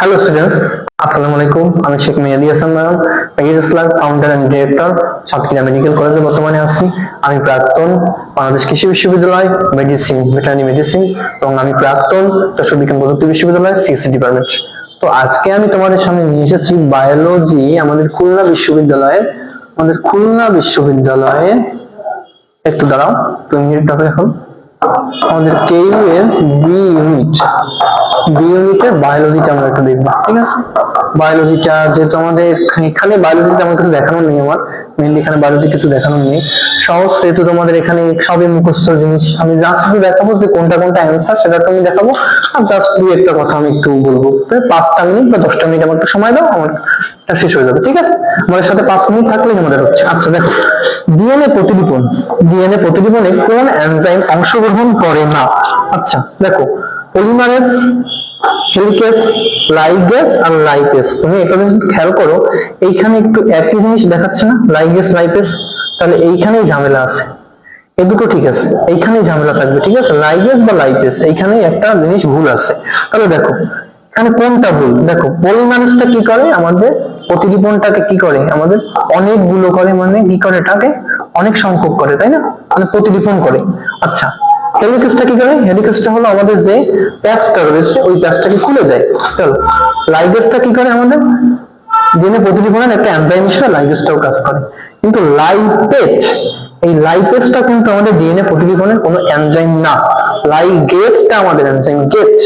Hello students আসসালামু আলাইকুম আমি Sheikh Mehedi Hasan madam Mehid Islam founder and director Satkhira medical কলেজে বর্তমানে আছি। আমি প্রাক্তন বাংলাদেশ কৃষি বিশ্ববিদ্যালয় মেডিসিন ভেটারি মেডিসিন এবং আমি প্রাক্তন যশোর বিজ্ঞান প্রযুক্তি বিশ্ববিদ্যালয় সিএসসি ডিপার্টমেন্ট তো আজকে আমি তোমাদের সামনে নিয়ে এসেছি বায়োলজি আমাদের খুলনা বিশ্ববিদ্যালয়ের, আমাদের খুলনা বিশ্ববিদ্যালয়ে একটু দাঁড়াও তুমি মিনিটটা এখন। আমাদের কেইউ এর বি ইউনিট বি ইউনিটের বায়োলজিটা আমরা একটু দেখব। ঠিক আছে? বায়োলজিটা যেহেতু আমাদের এখানে কিছু দেখানো নেই আমার। মেনলি এখানে বায়োলজি কিছু দেখানো নেই। সহজ যেহেতু তোমাদের এখানে সবই মুখস্থ জিনিস। আমি জাস্ট দেখাবো যে কোনটা কোনটা অ্যান্সার সেটা তো আমি দেখাবো। আর জাস্ট একটা কথা আমি একটু বলব। পাঁচটা মিনিট বা দশটা মিনিট আমার একটু সময় দাও, আমার শেষ হয়ে যাবে, ঠিক আছে? আমাদের সাথে পাঁচ মিনিট থাকলেই আমাদের হচ্ছে। আচ্ছা দেখো। ডিএনএ প্রতিলিপন। ডিএনএ প্রতিলিপনে কোন এনজাইম অংশগ্রহণ করে না? আচ্ছা দেখো। পলিমারেজ জিনিস একটা জিনিস ভুল আছে। তাহলে দেখো, এখানে কোনটা ভুল? দেখো পলিমারেজটা কি করে? আমাদের প্রতিলিপনটাকে কি করে? আমাদের অনেকগুলো করে মানে কি করে অনেক সংখ্যক করে, তাই না? মানে করে। আচ্ছা হেলিকেসটা কি করে? হেলিকেসটা হলো আমাদের যে প্যাচটা রয়েছে, ওই প্যাচটাকে খুলে দেয়। চলো লাইগেসটা কি করে আমাদের? দিনে প্রতিলিপনের একটা এনজাইম হিসেবে লাইগেসটাও কাজ করে। কিন্তু লাইপেজ এই লাইপেজটা কিন্তু আমাদের ডিএনএ প্রতিলিপনের কোনো এনজাইম না। লাইগেসটা আমাদের এনজাইম গেট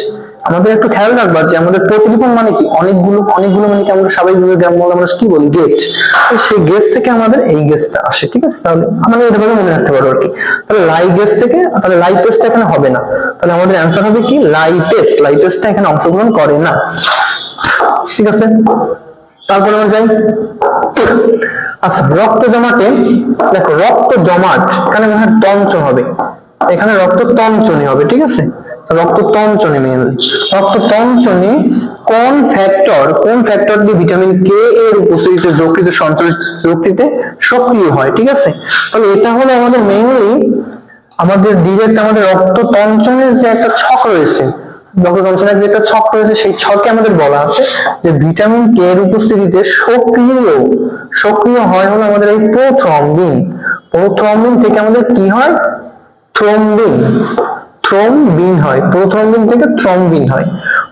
আমাদের একটু খেয়াল রাখবা যে আমাদের প্রতিলিপন মানে কি? অনেকগুলো অনেকগুলো মানে কি আমরা স্বাভাবিকভাবে গ্রাম বলে আমরা কি বলি? গেজ তো সেই গেজ থেকে আমাদের এই গেজটা আসে, ঠিক আছে? তাহলে আমাদের এভাবে মনে রাখতে পারো আর কি। তাহলে লাই গেজ থেকে, তাহলে লাইপেসটা এখানে হবে না। তাহলে আমাদের অ্যান্সার হবে কি? লাইপেস লাইপেসটা এখানে অংশগ্রহণ করে না। ঠিক আছে? তারপরে আমরা যাই। আচ্ছা রক্ত জমাটে, দেখো রক্ত জমাট, এখানে তঞ্চন হবে। এখানে রক্ত তঞ্চনে হবে, ঠিক আছে? রক্ত তঞ্চনে মেনলি রক্ত তঞ্চনে কোন ফ্যাক্টর কোন ফ্যাক্টর দিয়ে ভিটামিন কে এর উপস্থিতিতে যকৃত সঞ্চালিত, যকৃতে সক্রিয় হয়, ঠিক আছে? তাহলে এটা হলো আমাদের মেইনলি আমাদের ডিরেক্ট আমাদের রক্ত তঞ্চনের যে একটা ছক রয়েছে রক্ত তঞ্চনের যে একটা ছক রয়েছে, সেই ছকে আমাদের বলা আছে যে ভিটামিন কে এর উপস্থিতিতে সক্রিয় সক্রিয় হয় হলো আমাদের এই প্রোথ্রম্বিন প্রোথ্রম্বিন থেকে আমাদের কি হয়? থ্রম্বিন থ্রম্বিন হয়। প্রোথ্রম্বিন থেকে থ্রম্বিন হয়।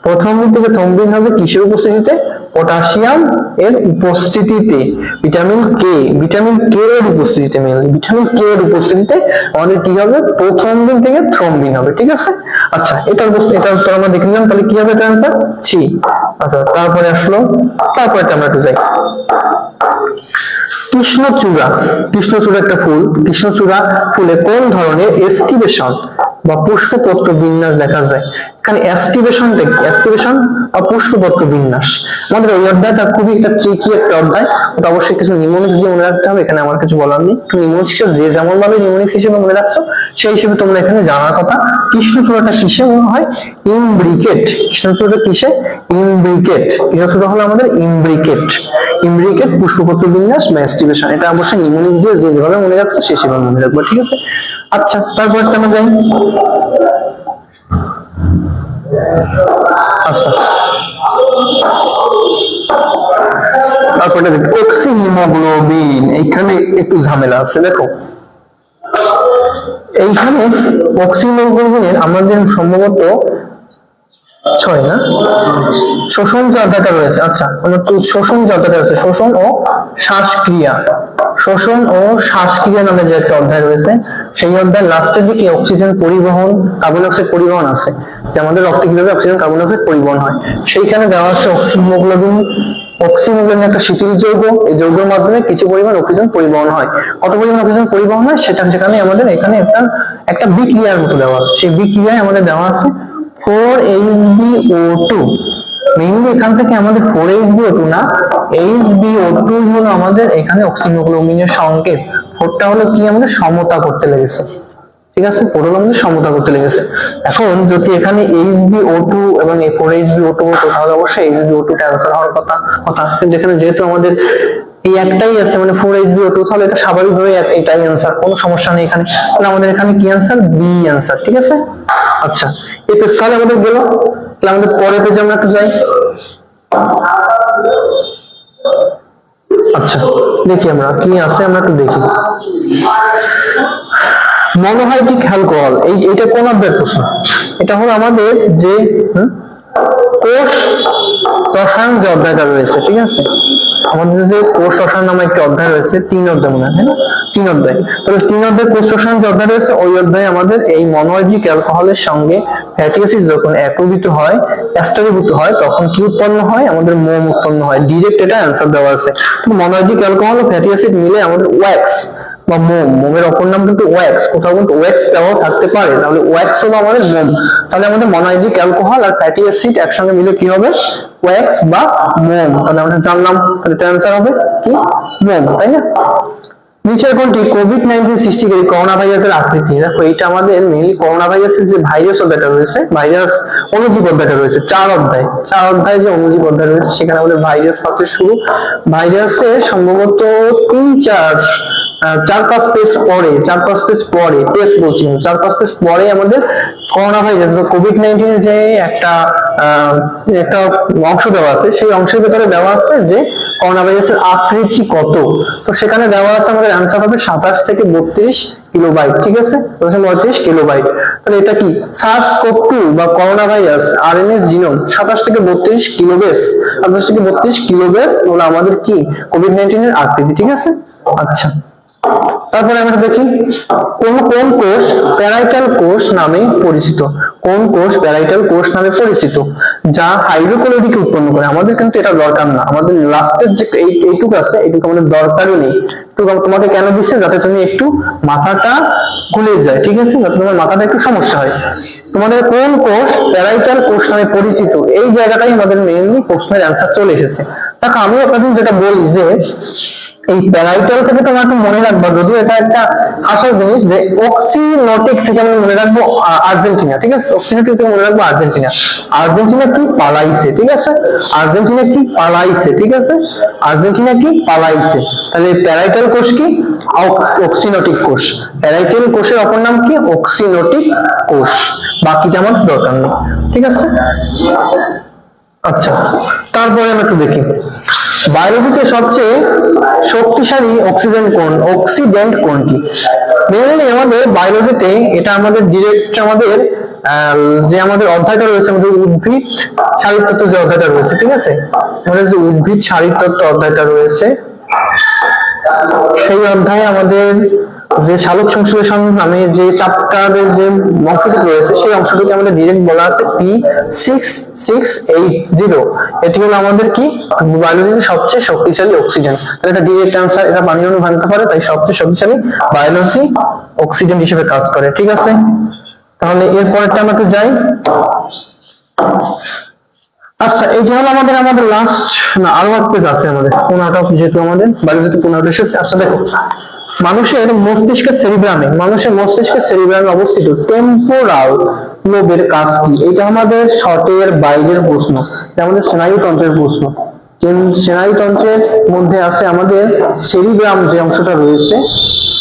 প্রোথ্রম্বিন থেকে থ্রম্বিন হবে কিসের উপস্থিতিতে? পটাশিয়াম এর উপস্থিতিতে। ভিটামিন কে ভিটামিন কে এর উপস্থিতিতে মেনলি ভিটামিন কে এর উপস্থিতিতে আমাদের কি হবে? প্রোথ্রম্বিন থেকে থ্রম্বিন হবে, ঠিক আছে? আচ্ছা এটার এটা তো আমরা দেখে নিলাম। তাহলে কি হবে এটা অ্যান্সার ছি আচ্ছা তারপরে আসলো। তারপরে আমরা একটু যাই। কৃষ্ণচূড়া। কৃষ্ণচূড়া একটা ফুল। কৃষ্ণচূড়া ফুলে কোন ধরনের এস্টিভেশন বা পুষ্পপত্র বিন্যাস দেখা যায়? এখানে অ্যাস্টিভেশন অ্যাস্টিভেশন বা পুষ্পপত্র বিন্যাস। আমাদের ওই অধ্যায়টা খুবই একটা ট্রিকি একটা অধ্যায়। ওটা অবশ্যই কিছু নিমোনিক্স দিয়ে মনে রাখতে হবে। এখানে আমার কিছু বলার নেই। নিমোনিক্স যে যেমন ভাবে নিমোনিক্স হিসেবে মনে রাখছো, সেই হিসেবে তোমরা এখানে জানার কথা। কৃষ্ণচূড়াটা কিসে মনে হয়? ইমব্রিকেট কৃষ্ণচূড়াটা কিসে? ইমব্রিকেট কৃষ্ণচূড়া হলো আমাদের ইমব্রিকেট ইমব্রিকেট পুষ্পপত্র বিন্যাস বা এটা অবশ্যই নিমোনিক্স দিয়ে যে যেভাবে মনে রাখছো সে সেভাবে মনে রাখব, ঠিক আছে? আচ্ছা তারপর একটা আমরা যাই? আচ্ছা। এইখানে একটু ঝামেলা আছে, দেখো। এইখানে অক্সি হিমোগ্লোবিনের আমাদের সম্ভবত ছয় না? শোষণ যে রয়েছে আচ্ছা আমার তো শোষণ যে রয়েছে, শোষণ ও শ্বাসক্রিয়া। শোষণ ও শ্বাসক্রিয়া নামে যে একটা অধ্যায় রয়েছে, সেই অধ্যায় লাস্টের দিকে অক্সিজেন পরিবহন কার্বন ডাইঅক্সাইড পরিবহন আছে। যে আমাদের রক্তে কীভাবে অক্সিজেন কার্বন ডাইঅক্সাইড পরিবহন হয়, সেইখানে দেওয়া আছে অক্সিমোগ্লোবিন অক্সিমোগ্লোবিন একটা শিথিল যৌগ, এই যৌগের মাধ্যমে কিছু পরিমাণ অক্সিজেন পরিবহন হয়। কত পরিমাণ অক্সিজেন পরিবহন হয়? সেটা যেখানে আমাদের এখানে একটা একটা বিক্রিয়ার মতো দেওয়া আছে। সেই বিক্রিয়ায় আমাদের দেওয়া আছে ফোর HbO2 মেইনলি এখান থেকে আমাদের ফোর HbO2 না HbO2 হলো আমাদের এখানে অক্সিমোগ্লোবিনের সংকেত। ফোরটা হলো কি আমাদের সমতা করতে লেগেছে। ঠিক আছে? হলো আমাদের সমতা করতে লেগেছে। এখন যদি এখানে HbO2 এবং ফোর HbO2 হতো, তাহলে অবশ্যই এইচ HbO2 টা অ্যান্সার হওয়ার কথা কথা। কিন্তু এখানে যেহেতু আমাদের এই একটাই আছে মানে ফোর এইচ বি HbO2 তাহলে এটা স্বাভাবিকভাবে এটাই অ্যান্সার কোনো সমস্যা নেই এখানে। তাহলে আমাদের এখানে কি অ্যান্সার বি অ্যান্সার ঠিক আছে? আচ্ছা। এই পেজ তাহলে আমাদের গেল। তাহলে আমাদের আমরা একটু যাই। আচ্ছা দেখি আমরা কি আছে, আমরা একটু দেখি। মনোহাইড্রিক অ্যালকোহল এই এটা কোন প্রশ্ন এটা হলো আমাদের যে কোষ রসায়ন যে অধ্যায়টা রয়েছে, ঠিক আছে? আমাদের যে কোষ রসায়ন নামে একটা অধ্যায় রয়েছে, তিন অধ্যায় মনে হয় না? তিন অধ্যায় তাহলে তিন অধ্যায় কোষ যে অধ্যায় রয়েছে ওই অধ্যায়ে আমাদের এই মনোহাইড্রিক অ্যালকোহলের সঙ্গে ফ্যাটি অ্যাসিড যখন একীভূত হয় এস্টারীভূত হয়, তখন কি উৎপন্ন হয়? আমাদের মোম উৎপন্ন হয়। ডিরেক্ট এটা অ্যান্সার দেওয়া আছে। মনোহাইড্রিক অ্যালকোহল ও ফ্যাটি অ্যাসিড মিলে আমাদের ওয়্যাক্স বা মোম, মোমের অপর নাম কিন্তু ওয়্যাক্স কোথাও কিন্তু ওয়্যাক্স দেওয়াও থাকতে পারে, তাহলে ওয়্যাক্স হলো আমাদের মোম। তাহলে আমাদের মনোহাইড্রিক অ্যালকোহল আর ফ্যাটি অ্যাসিড একসঙ্গে মিলে কি হবে? ওয়্যাক্স বা মোম। তাহলে আমরা জানলাম, তাহলে এটা অ্যান্সার হবে কি? মোম, তাই না? নিচের কোনটি কোভিড নাইন্টিন সৃষ্টিকারী করোনা ভাইরাসের আকৃতি? দেখো, এইটা আমাদের মেইনলি করোনা ভাইরাসের যে ভাইরাস অধ্যায়টা রয়েছে ভাইরাস অনুজীব অধ্যায়টা রয়েছে, চার অধ্যায়। চার অধ্যায় যে অনুজীব অধ্যায় রয়েছে, সেখানে আমাদের ভাইরাস ফার্স্টে শুরু। ভাইরাসের সম্ভবত তিন চার চার পাঁচ পেজ পরে, চার পাঁচ পেজ পরে পেজ বলছি চার পাঁচ পেজ পরে আমাদের করোনা ভাইরাস বা কোভিড নাইন্টিনের যে একটা একটা অংশ দেওয়া আছে, সেই অংশের ভেতরে দেওয়া আছে যে করোনা ভাইরাসের আকৃতি কত? তো সেখানে দেওয়া আছে আমাদের অ্যান্সার হবে সাতাশ থেকে বত্রিশ কিলোবাইট ঠিক আছে? বত্রিশ কিলোবাইট তাহলে এটা কি? সার্স টু বা corona virus R N S genome সাতাশ থেকে বত্রিশ কিলোবেস সাতাশ থেকে বত্রিশ কিলোবেস হলো আমাদের কি? কোভিড নাইন্টিনের আকৃতি, ঠিক আছে? আচ্ছা। তারপরে আমরা দেখি, কোন কোন কোষ প্যারাইটাল কোষ নামে পরিচিত? কোন কোষ প্যারাইটাল কোষ নামে পরিচিত? যা হাইড্রোক্লোরিক উৎপন্ন করে। আমাদের কিন্তু এটা দরকার না। আমাদের লাস্টের যে এই- এইটুকু আছে এইটুকু আমাদের দরকারও নেই। তো তোমাকে কেন দিচ্ছে? যাতে তুমি একটু মাথাটা খুলে যায়, ঠিক আছে? যাতে তোমার মাথাটা একটু সমস্যা হয়। তোমাদের কোন কোষ প্যারাইটাল কোষ নামে পরিচিত? এই জায়গাটাই আমাদের মেইনলি প্রশ্নের অ্যান্সার চলে এসেছে। দেখো আমি আপনাদের যেটা বলি যে এই প্যারাইটাল থেকে তোমরা একটু মনে রাখবা, যদিও এটা একটা হাসার জিনিস, যে অক্সিনোটিক থেকে আমি মনে রাখব আর্জেন্টিনা, ঠিক আছে? অক্সিনোটিক থেকে মনে রাখব আর্জেন্টিনা। আর্জেন্টিনা কি পালাইছে, ঠিক আছে? আর্জেন্টিনা কি পালাইছে, ঠিক আছে? আর্জেন্টিনা কি পালাইছে। তাহলে প্যারাইটাল কোষ কি? অক্সিনোটিক কোষ। প্যারাইটাল কোষের অপর নাম কি? অক্সিনোটিক কোষ। বাকিটা আমার দরকার নেই, ঠিক আছে? আচ্ছা তারপরে আমরা একটু দেখি। বায়োলজিতে সবচেয়ে শক্তিশালী অক্সিজেন কোন অক্সিডেন্ট কোনটি? মেইনলি আমাদের বায়োলজিতে এটা আমাদের ডিরেক্ট আমাদের যে আমাদের অধ্যায়টা রয়েছে, আমাদের উদ্ভিদ শারীরতত্ত্ব যে অধ্যায়টা রয়েছে, ঠিক আছে? আমাদের যে উদ্ভিদ শারীরতত্ত্ব অধ্যায়টা রয়েছে, সেই অধ্যায়ে আমাদের যে সালোক সংশ্লেষণ নামে যে চ্যাপ্টারের যে অংশটুকু রয়েছে, সেই অংশটুকু আমাদের ডিরেক্ট বলা আছে P six six eight zero এটি হলো আমাদের কি? বায়োলজির সবচেয়ে শক্তিশালী অক্সিজেন তাহলে এটা ডিরেক্ট অ্যান্সার এটা পানি অণু ভাঙতে পারে তাই সবচেয়ে শক্তিশালী বায়োলজি অক্সিজেন হিসেবে কাজ করে, ঠিক আছে? তাহলে এর পরেরটা আমরা একটু যাই। আচ্ছা এইটা হলো আমাদের আমাদের লাস্ট না, আরও এক পেজ আছে আমাদের পনেরোটা যেহেতু আমাদের, বায়োলজিতে পনেরোটা এসেছে। আচ্ছা দেখো। মানুষের মস্তিষ্কের সেরিব্রামে মানুষের মস্তিষ্কের সেরিব্রামে অবস্থিত। টেম্পোরাল লোবের কাজ কি? এটা আমাদের শর্টের বাইরের প্রশ্ন আমাদের স্নায়ুতন্ত্রের প্রশ্ন। স্নায়ুতন্ত্রের মধ্যে আছে আমাদের সেরিব্রাম যে অংশটা রয়েছে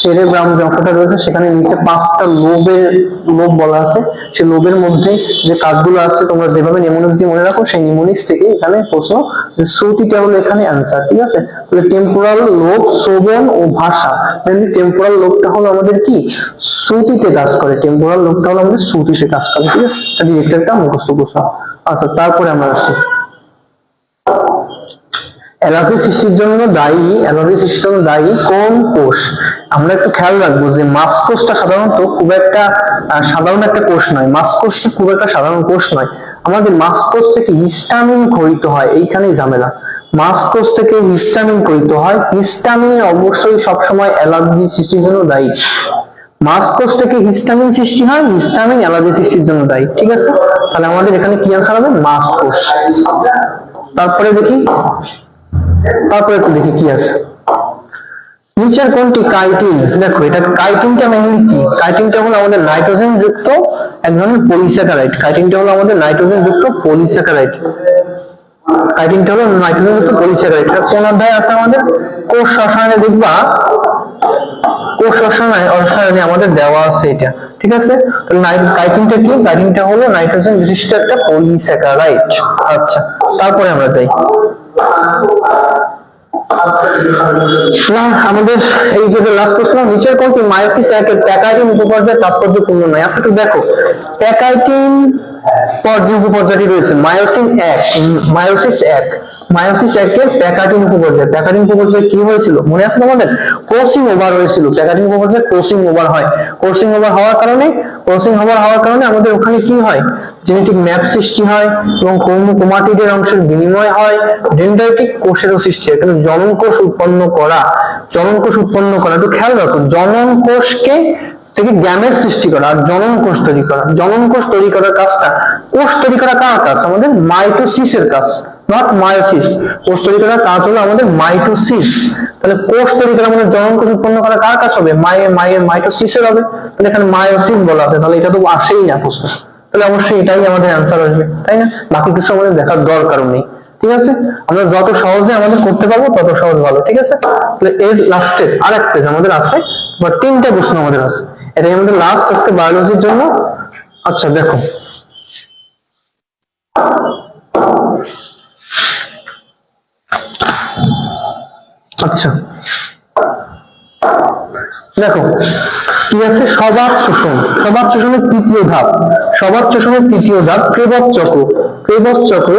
সেরেব্রাম যে অংশটা রয়েছে, সেখানে নিচে পাঁচটা লোবের লোব বলা আছে। সেই লোবের মধ্যে যে কাজগুলো আছে, তোমরা যেভাবে নিমোনিক্স দিয়ে মনে রাখো, সেই নিমোনিক্স থেকে এখানে প্রশ্ন শ্রুতিটা হলো এখানে অ্যান্সার ঠিক আছে? তাহলে টেম্পোরাল লোব শ্রবণ ও ভাষা। মেনলি টেম্পোরাল লোবটা হলো আমাদের কি? শ্রুতিতে কাজ করে। টেম্পোরাল লোবটা হলো আমাদের শ্রুতিতে কাজ করে, ঠিক আছে? এটা ডিরেক্ট একটা মুখস্থ প্রশ্ন। আচ্ছা তারপরে আমরা আসি। অ্যালার্জি সৃষ্টির জন্য দায়ী অ্যালার্জি সৃষ্টির জন্য দায়ী কোন কোষ? আমরা একটু খেয়াল রাখব যে মাস কোষটা সাধারণত খুব একটা সাধারণ একটা কোষ নয়। মাস কোষটা খুব একটা সাধারণ কোষ নয়। আমাদের মাস কোষ থেকে হিস্টামিন খরিত হয়, এইখানেই ঝামেলা। মাস কোষ থেকে হিস্টামিন খরিত হয়, হিস্টামিন অবশ্যই সবসময় অ্যালার্জি সৃষ্টির জন্য দায়ী। মাস কোষ থেকে হিস্টামিন সৃষ্টি হয়, হিস্টামিন অ্যালার্জি সৃষ্টির জন্য দায়ী, ঠিক আছে? তাহলে আমাদের এখানে কি আনসার হবে? মাস কোষ তারপরে দেখি, তারপরে একটু দেখি কি আছে। নিচের কোনটি? কাইটিন দেখো, এটা কাইটিনটা মেনলি কি? কাইটিনটা হলো আমাদের নাইট্রোজেন যুক্ত এক ধরনের পলিস্যাকারাইড। কাইটিনটা হলো আমাদের নাইট্রোজেন যুক্ত পলিস্যাকারাইড। কাইটিনটা হলো নাইট্রোজেন যুক্ত পলিস্যাকারাইড। এটা কোন অধ্যায় আছে আমাদের? কোষ রসায়নে দেখবা, কোষ রসায়নে রসায়নে আমাদের দেওয়া আছে এটা। ঠিক আছে? কাইটিনটা কি? কাইটিনটা হলো নাইট্রোজেন বিশিষ্ট একটা পলিস্যাকারাইড। আচ্ছা তারপরে আমরা যাই। না, আমাদের এই যে লাস্ট প্রশ্ন, নিচের কোনটি? মায়োসিস একের প্যাকাইটিন তাৎপর্যপূর্ণ নয়। আচ্ছা দেখো। প্যাকাইটিন পর্যায় রয়েছে। মায়োসিন এক মায়োসিস এক। মায়োসিস উপপর্যায়। কি হয়েছিল? মনে আছে তোমাদের? কোর্সিং ওভার হয়েছিল। ওভার হয়। কোর্সিং ওভার হওয়ার কারণে, কোর্সিং ওভার হওয়ার কারণে আমাদের ওখানে কি হয়? জেনেটিক ম্যাপ সৃষ্টি হয় এবং ক্রোমাটিডের অংশের বিনিময় হয় ডেন্ড্রাইটিক কোষেরও সৃষ্টি হয়। কিন্তু জনন কোষ উৎপন্ন করা, জনন কোষ উৎপন্ন করা, একটু খেয়াল রাখো, জনন কোষকে থেকে জ্ঞানের সৃষ্টি করা আর জনন কোষ তৈরি করা। জনন কোষ তৈরি করার কাজটা, কোষ তৈরি করা কার কাজ? আমাদের মাইটোসিসের কাজ নট মায়োসিস। কোষ তৈরি করার কাজ হলো আমাদের মাইটোসিস। তাহলে কোষ তৈরি করা আমাদের জনন কোষ উৎপন্ন করা কার কাজ হবে? মায়ে মায়ে মাইটোসিসের হবে। তাহলে এখানে মায়োসিস বলা আছে, তাহলে এটা তো আসেই না প্রশ্ন। তাহলে অবশ্যই এটাই আমাদের অ্যান্সার আসবে, তাই না? বাকি কিছু আমাদের দেখার দরকারও নেই, ঠিক আছে? আমরা যত সহজে আমাদের করতে পারব, তত সহজ ভালো, ঠিক আছে? তাহলে এর লাস্টে আর এক পেজ আমাদের আছে, বা তিনটা প্রশ্ন আমাদের আছে। এটাই আমাদের লাস্ট আজকে বায়োলজির জন্য। আচ্ছা দেখো। আচ্ছা। দেখো, কি আছে? স্বভাব শোষণ। স্বভাব শোষণের তৃতীয় ধাপ। স্বভাব শোষণের তৃতীয় ধাপ প্রেবক চক্র। প্রেবক চক্র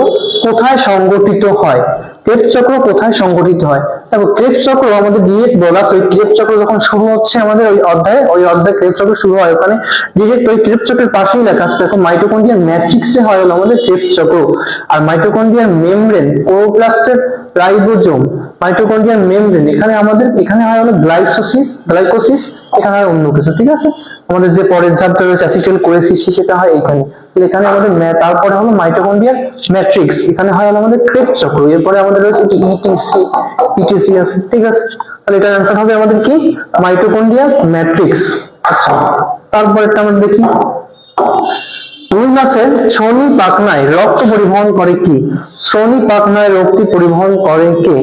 কোথায় সংগঠিত হয়? ক্রেব চক্র কোথায় সংগঠিত হয়? দেখো ক্রেব চক্র আমাদের ডিরেক্ট বলা ওই ক্রেব চক্র যখন শুরু হচ্ছে আমাদের ওই অধ্যায়ে ওই অধ্যায়ে ক্রেব চক্র শুরু হয়। ওখানে ডিরেক্ট ওই ক্রেব চক্রের পাশেই লেখা আছে। দেখো মাইটোকন্ড্রিয়ার ম্যাট্রিক্সে হয় আমাদের ক্রেব চক্র। আর মাইটোকন্ড্রিয়ার মেমব্রেন ক্লোরোপ্লাস্টের রাইবোজোম মাইটোকন্ড্রিয়ার মেমব্রেন এখানে আমাদের, এখানে হয় হলো গ্লাইসোসিস গ্লাইকোসিস এখানে হয় অন্য কিছু, ঠিক আছে? আমাদের যে পরের চ্যাপ্টার রয়েছে অ্যাসিটাইল কোলেসিস সেটা হয় এখানে। এখানে আমাদের তারপরে হলো মাইটোকন্ড্রিয়ার ম্যাট্রিক্স এখানে হয় আমাদের ক্রেব চক্র। এরপরে আমাদের রয়েছে ইটিসি ইটিসি আছে। ঠিক আছে? তাহলে এটার অ্যান্সার হবে আমাদের কি? মাইটোকন্ড্রিয়ার ম্যাট্রিক্স আচ্ছা তারপরেরটা আমরা দেখি। রুই মাছের শ্রোণী পাখনায় রক্ত পরিবহন করে কি? শ্রোণী পাখনায় রক্ত পরিবহন করে কে?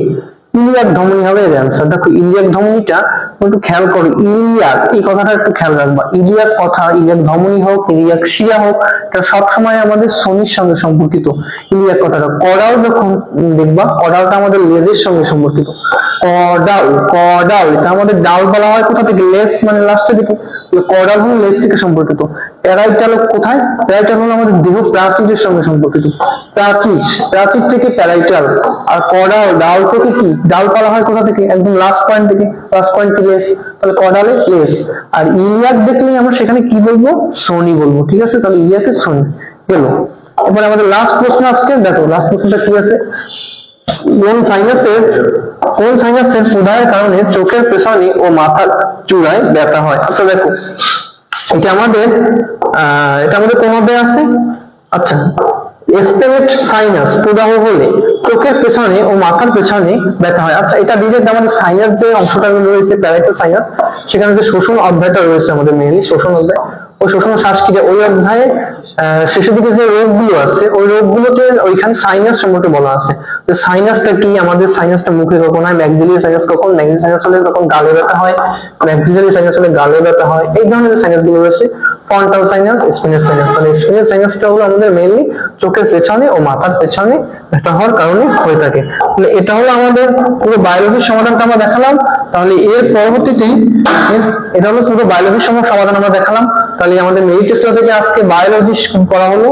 ইলিয়াক ধমনী হবে এর অ্যান্সার দেখো ইলিয়াক ধমনীটা একটু খেয়াল করো। ইলিয়াক এই কথাটা একটু খেয়াল রাখবা। ইলিয়াক কথা ইলিয়াক ধমনী হোক ইলিয়াক শিয়া হোক, এটা সবসময় আমাদের শনির সঙ্গে সম্পর্কিত। ইলিয়াক কথাটা করাও যখন দেখবা করাওটা আমাদের লেজের সঙ্গে সম্পর্কিত। কডাল কডাল এটা আমাদের ডাল বলা হয়, কোথা থেকে? লেস মানে লাস্টের দিকে কডাল হলো লেস থেকে সম্পর্কিত। প্যারাইটাল কোথায়? প্যারাইটাল হলো আমাদের দেহ প্রাচীরের সঙ্গে সম্পর্কিত। প্রাচীর প্রাচীর থেকে প্যারাইটাল। আর কডাল ডাল থেকে কি? ডাল পালা হয় কোথা থেকে? একদম লাস্ট পয়েন্ট থেকে লাস্ট পয়েন্ট থেকে লেস। তাহলে কডালে লেস। আর ইলিয়াক দেখলে আমরা সেখানে কি বলব? সোনি বলব, ঠিক আছে? তাহলে ইলিয়াকে সোনি গেল। এবার আমাদের লাস্ট প্রশ্ন আজকে দেখো লাস্ট প্রশ্নটা কি আছে? কোন সাইনাসের কোন সাইনাসের প্রদাহের কারণে চোখের পেছনে ও মাথার চূড়ায় ব্যথা হয়? আচ্ছা দেখো। এটা আমাদের এটা আমাদের কোন অধ্যায়ে আছে? আচ্ছা। সাইনাস প্রদাহ হলে চোখের পেছনে ও মাথার পেছনে ব্যথা হয়। আচ্ছা এটা ডিরেক্ট আমাদের সাইনাস যে অংশটা রয়েছে প্যারাইটাল সাইনাস সেখানে যে শোষণ অধ্যায়টা রয়েছে আমাদের শোষণ অধ্যায়। ওই শোষণ শ্বাসক্রিয়া, ওই অধ্যায়ে শেষের দিকে যে রোগগুলো আছে, ওই রোগগুলোতে ওইখানে সাইনাস সম্পর্কে বলা আছে। যে সাইনাসটা কি? আমাদের সাইনাসটা মুখে কখন হয়? ম্যাক্সিলিয়ারি সাইনাস কখন? ম্যাক্সিলিয়ারি সাইনাস হলে তখন গালে ব্যথা হয়। ম্যাক্সিলিয়ারি সাইনাস হলে গালে ব্যথা হয়। এই ধরনের সাইনাসগুলো রয়েছে ফ্রন্টাল সাইনাস স্পিনাস সাইনাস তাহলে স্পিনাস সাইনাসটা হলো আমাদের মেইনলি চোখের পেছনে ও মাথার পেছনে ব্যথা হওয়ার কারণে হয়ে থাকে। তাহলে এটা হলো আমাদের পুরো বায়োলজির সমাধানটা আমরা দেখালাম। তাহলে এর পরবর্তীতে এটা হলো পুরো বায়োলজির সমাধান আমরা দেখালাম। তাহলে আমাদের মেডিটেস্ট থেকে আজকে বায়োলজি করা হলো।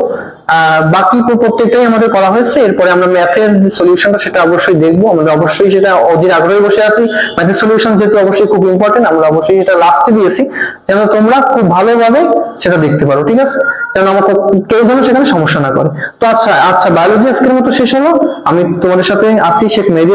বাকি প্রত্যেকটাই আমাদের করা হয়েছে। এরপরে আমরা ম্যাথের যে সলিউশনটা সেটা অবশ্যই দেখব। আমরা অবশ্যই সেটা অধীর আগ্রহে বসে আছি। ম্যাথের সলিউশন যেহেতু অবশ্যই খুব ইম্পর্টেন্ট আমরা অবশ্যই এটা লাস্টে দিয়েছি। যেন তোমরা খুব ভালোভাবে সেটা দেখতে পারো, ঠিক আছে? যেন আমার কেউ যেন সেখানে সমস্যা না করে। তো আচ্ছা আচ্ছা বায়োলজি আজকের মতো শেষ হলো। আমি তোমাদের সাথে আছি, শেখ মেহেদি